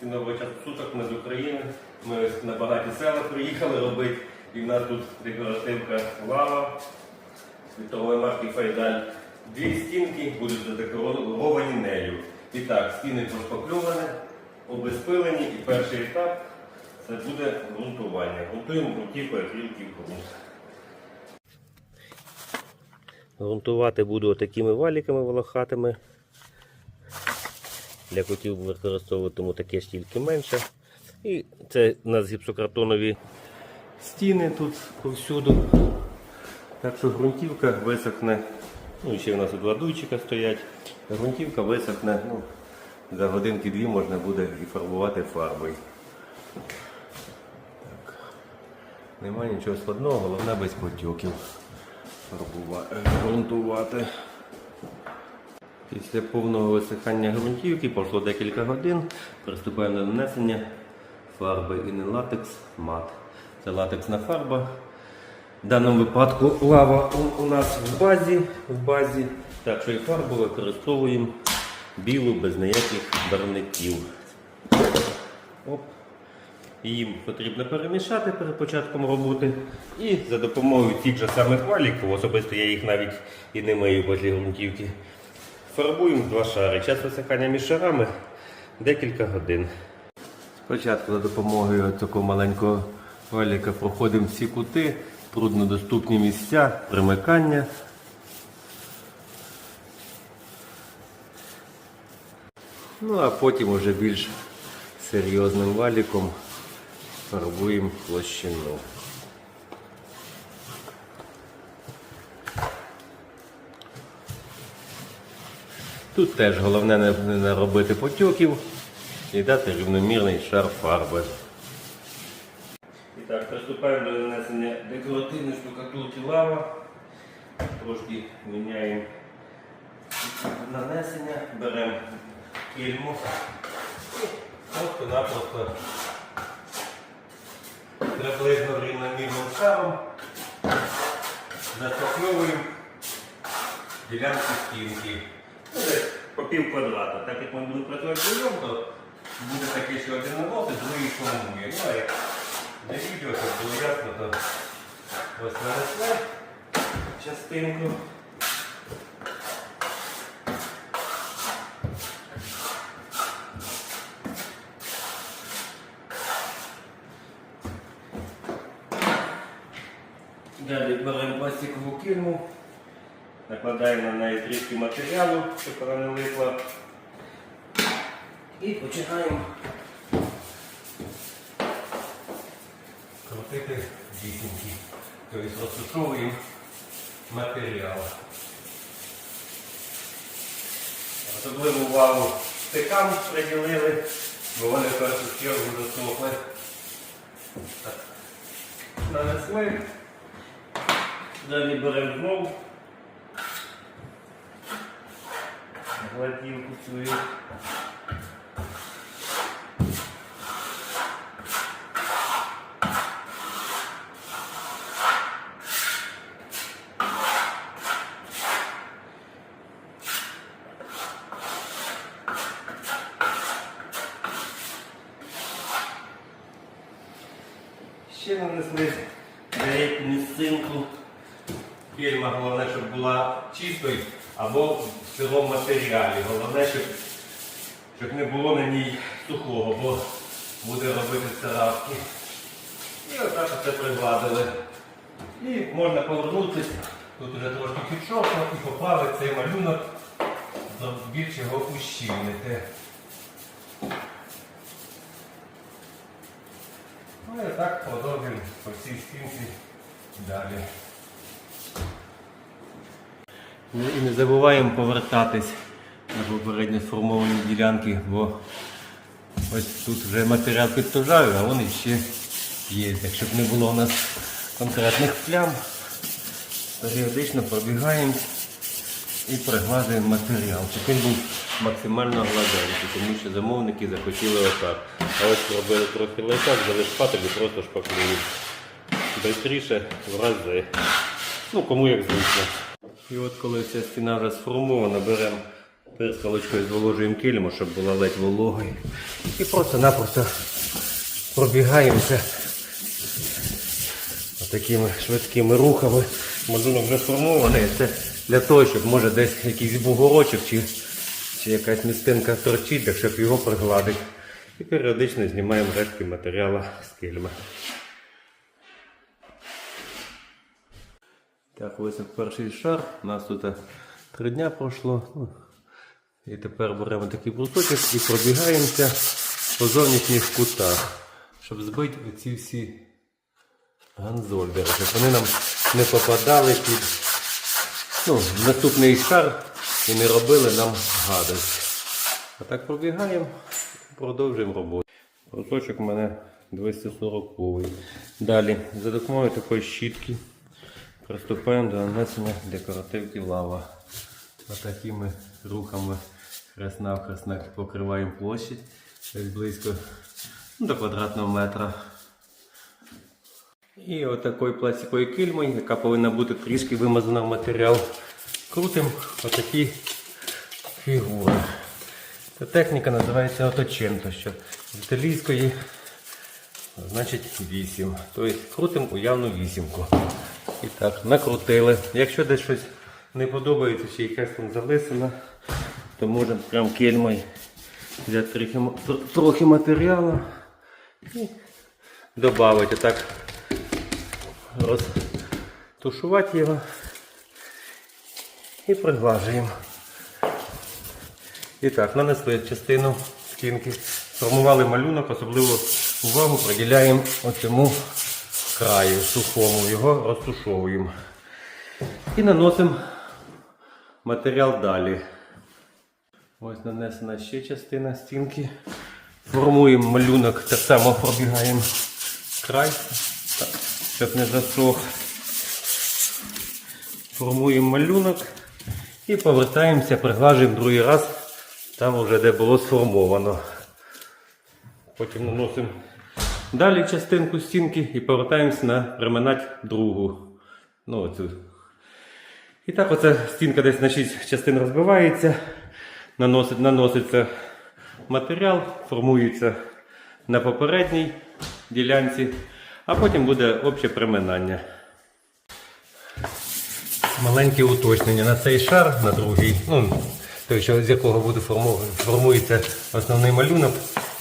цінового часу суток ми з України. Ми на багаті села приїхали робити. І в нас тут декоративка лава світової марки Файдаль. Дві стінки будуть задекоровані нею. І так, стіни пошпакльовані, обезпилені і перший етап це буде ґрунтування. Грунтуємо ґрунтівкою акрильків ґрунт. Грунтувати буду такими валіками волохатими. Для котів використовуватиму таке ж тільки менше. І це у нас гіпсокартонові стіни тут повсюду. Так що ґрунтівка висохне. Ну і ще у нас два дуйчика стоять. Ґрунтівка висохне. Ну, за годинки-дві можна буде і фарбувати фарбою. Так. Немає нічого складного, головне без потьоків фарбувати, ґрунтувати. Після повного висихання ґрунтівки пройшло декілька годин. Приступаємо до нанесення фарби і не латекс мат. Це латексна фарба. В даному випадку лава у, нас в базі, в базі. Так що і фарбу використовуємо білу без ніяких барвників. Оп. Її потрібно перемішати перед початком роботи. І за допомогою тих же самих валіків, особисто я їх навіть і не мию після ґрунтівки, фарбуємо два шари. Час висихання між шарами декілька годин. Спочатку за допомогою такого маленького валіка проходимо всі кути, труднодоступні місця, примикання. Ну а потім уже більш серйозним валіком фарбуємо площину. Тут теж головне не наробити потьоків і дати рівномірний шар фарби. І так, приступаємо до нанесення декоративної штукатурки лава. Трошки міняємо нанесення, беремо кільму і просто-напросто приблизно рівномірним шаром застоплюємо ділянку стінки. По пів квадрата. Так як ми будемо працювати вдвоєм, то буде таке, що один наносить, другий формує. Ну, а як на відео, щоб було ясно, то ось нанесли частинку. Далі беремо пластикову кільму, накладаємо на неї трішки матеріалу, щоб вона не липла. І починаємо крутити дісінки. Тобто розтушовуємо матеріал. Особливу увагу стикам приділили, бо вони в першу чергу засохли. Так. Нанесли. Далі беремо знову гладівку свою. Ще нанесли деяку місцинку. Фільма головне, щоб була чистою або сирому матеріалі. Головне, щоб, щоб не було на ній сухого, бо буде робити царапки. І отак це пригладили. І можна повернутися. Тут вже трошки підшовхнув і поправити цей малюнок, щоб більше його ущільнити. Ну і так продовжуємо по всій стінці далі. Ну і не забуваємо повертатись на попередньо сформовані ділянки, бо ось тут вже матеріал підтужаю, а вони ще є. Так щоб не було у нас конкретних плям, періодично пробігаємо і пригладуємо матеріал, щоб він був максимально гладенький, тому що замовники захотіли отак. А ось робили трохи лайфхак, взяли шпатель і просто шпаклюють. Бистріше в рази. Ну, кому як зручно. І от коли ця стіна вже сформована, беремо Перскалочкою зволожуємо кільму, щоб була ледь вологою. І просто-напросто пробігаємося такими швидкими рухами. Малюнок вже сформований. Це для того, щоб може десь якийсь бугорочок чи, чи якась містинка торчить, так щоб його пригладити. І періодично знімаємо рештки матеріалу з кільми. Так, ось перший шар. У нас тут три дня пройшло. Ну, І тепер беремо такий брусочок і пробігаємося по зовнішніх кутах, щоб збити оці всі ганзольдери, щоб вони нам не попадали під ну, наступний шар і не робили нам гадость. А так пробігаємо, продовжуємо роботу. Брусочок у мене 240 Далі за допомогою такої щітки приступаємо до нанесення декоративки лава. Отакими рухами хрест навхрест покриваємо площадь близько ну, до квадратного метра. І отакою пластиковою кильмою, яка повинна бути трішки вимазана в матеріал, крутимо отакі фігури. Ця техніка називається оточенто, що з італійської значить 8. Тобто крутимо уявну вісімку. І так, накрутили. Якщо десь щось не подобається, чи якась там залисина, то можемо прям кельмою взяти трохи, трохи матеріалу і додати так розтушувати його і приглажуємо. І так, нанесли частину стінки, сформували малюнок, особливо увагу приділяємо оцьому краю сухому, його розтушовуємо. І наносимо матеріал далі. Ось нанесена ще частина стінки. Формуємо малюнок, так само пробігаємо край, щоб не засох. Формуємо малюнок і повертаємося, приглажуємо другий раз, там вже де було сформовано. Потім наносимо далі частинку стінки і повертаємося на приминати другу. Ну, оцю. І так оця стінка десь на 6 частин розбивається, наносить, наноситься матеріал, формується на попередній ділянці, а потім буде обще приминання. Маленьке уточнення на цей шар, на другий, ну, той, що, з якого буде форму- формується основний малюнок,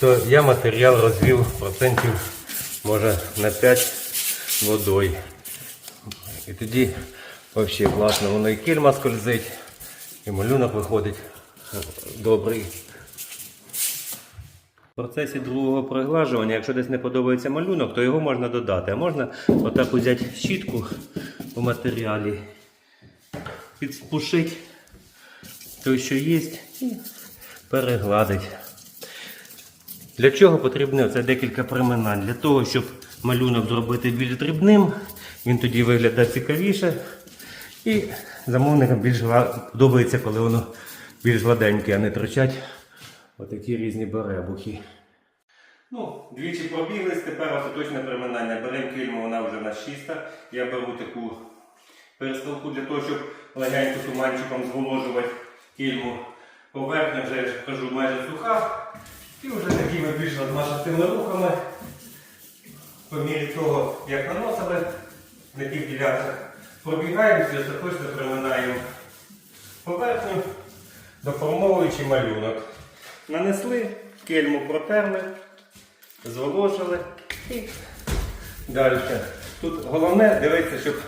то я матеріал розвів процентів може на 5 водою. І тоді взагалі класно, воно і кільма скользить, і малюнок виходить добрий. В процесі другого приглажування, якщо десь не подобається малюнок, то його можна додати. А можна отак взяти щітку у матеріалі, підспушити той, що є, і перегладити. Для чого потрібно це декілька приминань? Для того, щоб малюнок зробити більш дрібним, він тоді виглядає цікавіше. І замовникам більш подобається, коли воно більш гладеньке, а не торчать отакі різні беребухи. Ну, двічі пробіглись, тепер остаточне приминання. Беремо кільму, вона вже на 6. Я беру таку перестилку для того, щоб легенько туманчиком зволожувати кільму. Поверхня вже я кажу майже суха. І вже такими більш розмашистими рухами, по мірі того, як наносили на тих ділянках, пробігаємося, остаточно приминаємо поверхню, доформовуючи малюнок. Нанесли, кельму протерли, зволожили і далі. Тут головне дивитися, щоб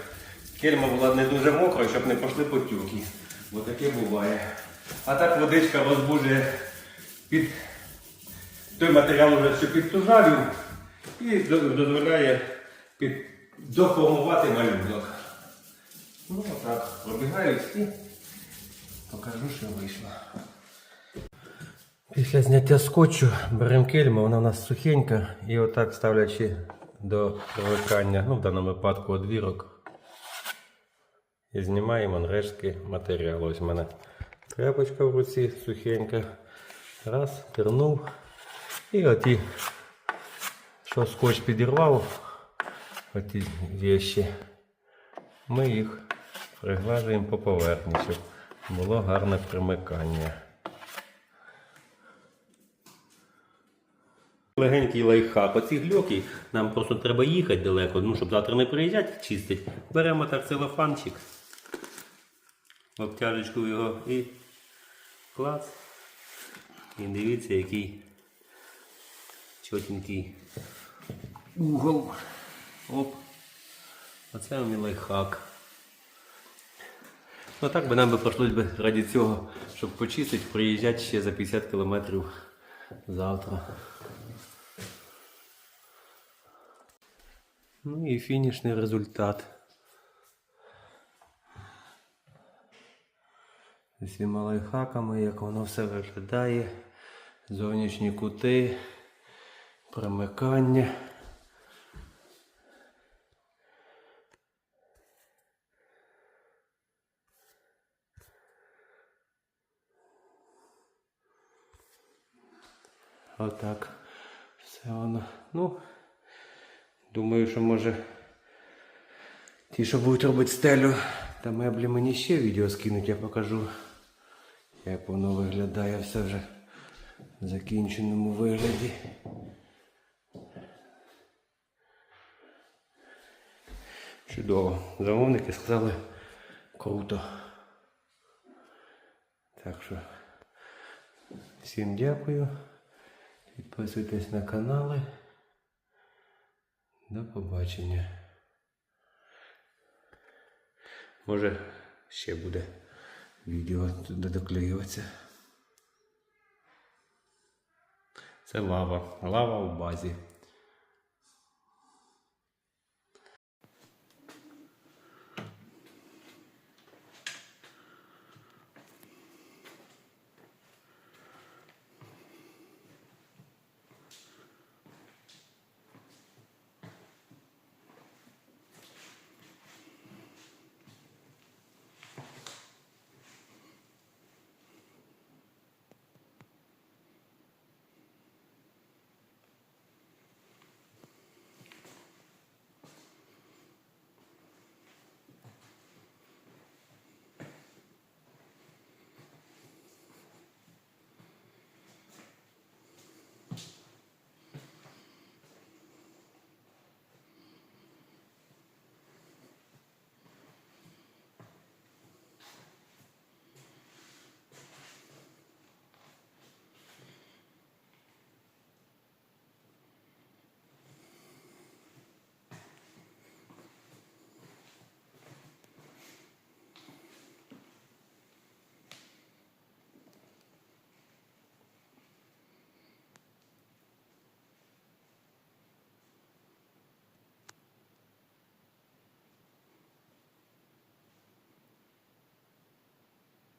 кельма була не дуже мокра, щоб не пішли потюки. Бо таке буває. А так водичка розбужує під той матеріал вже що підтужавів і дозволяє під... доформувати малюнок. Ну отак, пробігаюсь і покажу, що вийшло. Після зняття скотчу беремо кельму, вона у нас сухенька, і отак ставлячи до привикання, ну в даному випадку одвірок, і знімаємо рештки матеріалу. Ось у мене тряпочка в руці сухенька. Раз, тернув. І оті, що скотч підірвав, оті віші, ми їх приглажуємо по поверхні, щоб було гарне примикання. Легенький лайфхак. Оці гльоки, нам просто треба їхати далеко, ну, щоб завтра не приїжджати, чистить. Беремо так тарцелофанчик, обтяжечку його і клац. І дивіться, який чотенький угол. Оп. Оце мій лайфхак. Ну так би нам би прийшлось би раді цього, щоб почистити, приїжджати ще за 50 кілометрів завтра. Ну і фінішний результат. З усіма лайфхаками, як воно все виглядає. Зовнішні кути, примикання. Отак. Все воно. Ну, думаю, що може ті, що будуть робити стелю та меблі, мені ще відео скинуть, я покажу, як воно виглядає все вже в закінченому вигляді. Чудово. Замовники сказали круто. Так що всім дякую. Підписуйтесь на канали. До побачення. Може ще буде відео туди доклеюватися. Це лава. Лава в базі.